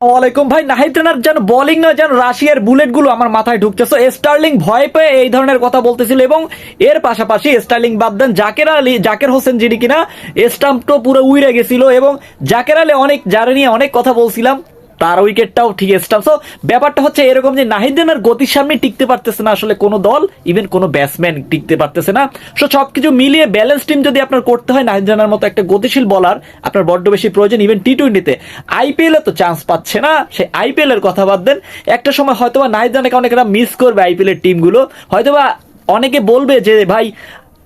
ওয়ালাইকুম ভাই, নাহিদ রানার যেন বলিং না যেন রাশিয়ার বুলেটগুলো আমার মাথায় ঢুকতেছে। স্টার্লিং ভয় পেয়ে এই ধরনের কথা বলতেছিল এবং এর পাশাপাশি স্টার্লিং বাদ দেন জাকের আলী, জাকের হোসেন যিনি কিনা স্টাম্প তো পুরো উইরে গেছিল এবং জাকের আলী অনেক যারা নিয়ে অনেক কথা বলছিলাম। তার উইকেটটাও ঠিক স্টাম্প সো ব্যাপারটা হচ্ছে এরকম যে নাহিদ রানার গতির সামনে টিকতে পারতেছে না আসলে কোনো দল ইভেন কোনো ব্যাটসম্যান টিকতে পারতেছে না। সো সব কিছু মিলিয়ে ব্যালেন্স টিম যদি আপনার করতে হয় নাহিদ রানার মতো একটা গতিশীল বলার আপনার বড্ড বেশি প্রয়োজন ইভেন টি টোয়েন্টিতে আইপিএল তো চান্স পাচ্ছে না সে আইপিএল এর কথা বাদ দেন। একটা সময় হয়তোবা নাহিদ রানাকে অনেকেরা মিস করবে আইপিএল এর টিমগুলো হয়তোবা অনেকে বলবে যে, ভাই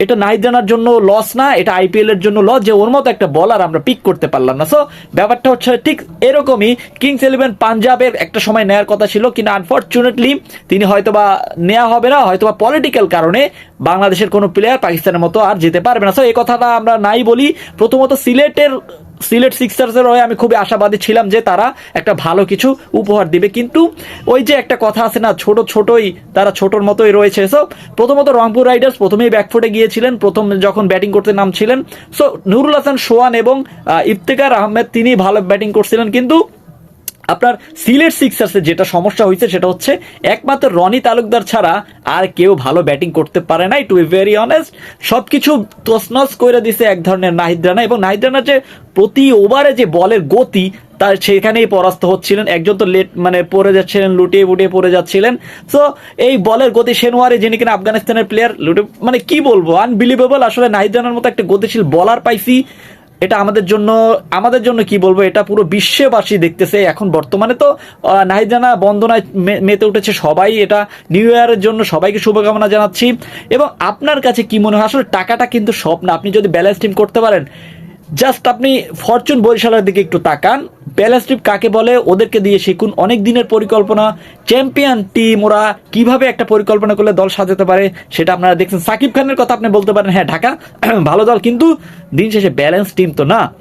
এটা নাইজানার জন্য লস না, এটা আইপিএল এর জন্য লস যে ওর মতো একটা বলার আমরা পিক করতে পারলাম না। সো ব্যাপারটা হচ্ছে ঠিক এরকমই কিংস ইলেভেন পাঞ্জাবের একটা সময় নেয়ার কথা ছিল, কিন্তু আনফর্চুনেটলি তিনি হয়তোবা নেওয়া হবে না, হয়তোবা পলিটিক্যাল কারণে বাংলাদেশের কোনো প্লেয়ার পাকিস্তানের মতো আর যেতে পারবে না। সো এই কথাটা আমরা নাই বলি। প্রথমত সিলেটের সিলেট সিক্সার্সের হয়ে আমি খুবই আশাবাদী ছিলাম যে তারা একটা ভালো কিছু উপহার দিবে। কিন্তু ওই যে একটা কথা আছে না, ছোট ছোটই তারা ছোটর মতোই রয়েছে। সো প্রথমত রংপুর রাইডার্স প্রথমেই ব্যাকফুটে গিয়েছিলেন, প্রথম যখন ব্যাটিং করতে নামছিলেন। সো নুরুল হাসান সোয়ান এবং ইফতেকার আহমেদ তিনি ভালো ব্যাটিং করছিলেন। কিন্তু আপনার সিলেট সিক্সার্সের যেটা সমস্যা হয়েছে সেটা হচ্ছে, একমাত্র রনি তালুকদার ছাড়া আর কেউ ভালো ব্যাটিং করতে পারে নাই টু বি ভেরি অনেস্ট সবকিছু তসনস করে দিছে এক ধরনের নাহিদ রানা এবং নাহিদ রানা যে প্রতি ওভারে যে বলের গতি, তার সেখানেই পরাস্ত হচ্ছিলেন। একজন তো লেট মানে পড়ে যাচ্ছিলেন, লুটিয়ে ফুটিয়ে পড়ে যাচ্ছিলেন। সো এই বলের গতি সেনোয়ারে যিনি কিনা আফগানিস্তানের প্লেয়ার লুটে মানে কি বলব? আনবিলিভেবল আসলে নাহিদ রানার মতো একটা গতিশীল বলার পাইছি। এটা আমাদের জন্য আমাদের জন্য কি বলব, এটা পুরো বিশ্ববাসী দেখতেছে এখন বর্তমানে তো নাহিদানা বন্দনায় মেতে উঠেছে সবাই। এটা নিউ ইয়ারের জন্য সবাইকে শুভকামনা জানাচ্ছি। এবং আপনার কাছে কি মনে হয়? আসলে টাকাটা কিন্তু স্বপ্ন আপনি যদি ব্যালেন্স টিম করতে পারেন জাস্ট আপনি ফরচুন বরিশালের দিকে একটু তাকান। ব্যালেন্স ট্রিপ কাকে বলে? ওদেরকে দিয়ে শিখুন অনেক দিনের পরিকল্পনা। চ্যাম্পিয়ন টিম, ওরা কীভাবে একটা পরিকল্পনা করলে দল সাজাতে পারে, সেটা আপনারা দেখছেন। সাকিব খানের কথা আপনি বলতে পারেন হ্যাঁ ঢাকা, ভালো দল, কিন্তু দিন শেষে ব্যালেন্স টিম তো না।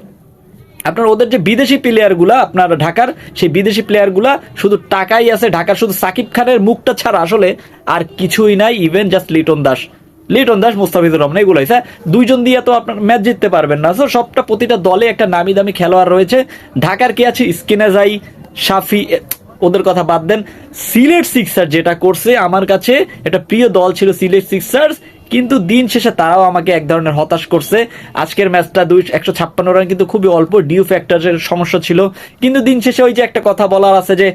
আপনার ওদের যে বিদেশি প্লেয়ারগুলা আপনার ঢাকার সেই বিদেশি প্লেয়ারগুলা শুধু টাকাই আছে, ঢাকার শুধু সাকিব খানের মুখটা ছাড়া আসলে আর কিছুই নাই ইভেন জাস্ট লিটন দাস। লিটন দাস, মুস্তাফিজুর রহমান, এগুলোই। স্যার, দুইজন দিয়ে তো আপনার ম্যাচ জিততে পারবেন না। সো সবটা প্রতিটা দলে একটা নামি দামি খেলোয়াড় রয়েছে। ঢাকার কি আছে? স্কিনাজাই সাফি ওদের কথা বাদ দেন। সিলেট সিক্সার যেটা করছে, আমার কাছে এটা প্রিয় দল ছিল সিলেট সিক্সার্স, কিন্তু দিন শেষে তারাও আমাকে এক ধরনের হতাশ করছে। আজকের ম্যাচটা দুই একশো ছাপ্পান্ন রান কিন্তু খুবই অল্প, ডিউ ফ্যাক্টরের সমস্যা ছিল। কিন্তু দিন শেষে ওই যে একটা কথা বলার আছে যে,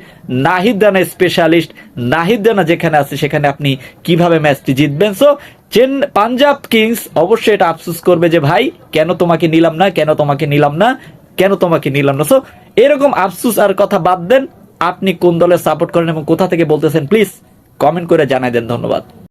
নাহিদ রানা স্পেশালিস্ট নাহিদ রানা যেখানে আছে সেখানে আপনি কীভাবে ম্যাচটি জিতবেন? সো চেন পাঞ্জাব কিংস অবশ্যই এটা আফসোস করবে যে ভাই, কেন তোমাকে নিলাম না, কেন তোমাকে নিলাম না, কেন তোমাকে নিলাম না। সো এরকম আফসুস আর কথা বাদ দেন, আপনি কোন দলের সাপোর্ট করেন এবং কোথা থেকে বলতেছেন প্লিজ কমেন্ট করে জানাই দেন, ধন্যবাদ।